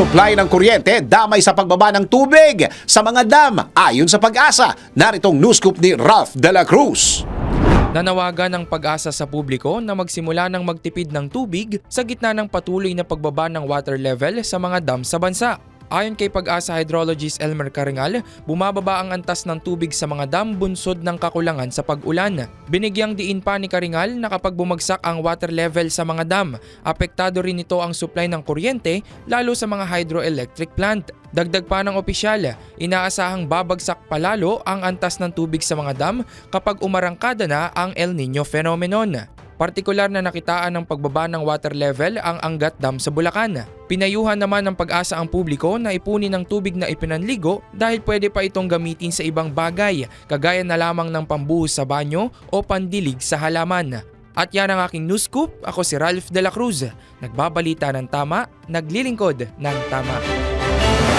supply ng kuryente damay sa pagbaba ng tubig sa mga dam. Ayon sa pag-asa, naritong news scoop ni Ralph De La Cruz. Nanawagan ng pag-asa sa publiko na magsimula ng magtipid ng tubig sa gitna ng patuloy na pagbaba ng water level sa mga dam sa bansa. Ayon kay pag-asa hydrologist Elmer Caringal, bumababa ang antas ng tubig sa mga dam bunsod ng kakulangan sa pag-ulan. Binigyang diin pa ni Caringal na kapag bumagsak ang water level sa mga dam, apektado rin ito ang supply ng kuryente lalo sa mga hydroelectric plant. Dagdag pa ng opisyal, inaasahang babagsak palalo ang antas ng tubig sa mga dam kapag umarangkada na ang El Nino phenomenon. Partikular na nakitaan ng pagbaba ng water level ang Angat Dam sa Bulacan. Pinayuhan naman ng pag-asa ang publiko na ipunin ng tubig na ipinanligo dahil pwede pa itong gamitin sa ibang bagay, kagaya na lamang ng pambuhos sa banyo o pandilig sa halaman. At yan ang aking news scoop. Ako si Ralph De La Cruz. Nagbabalita ng tama, naglilingkod ng tama.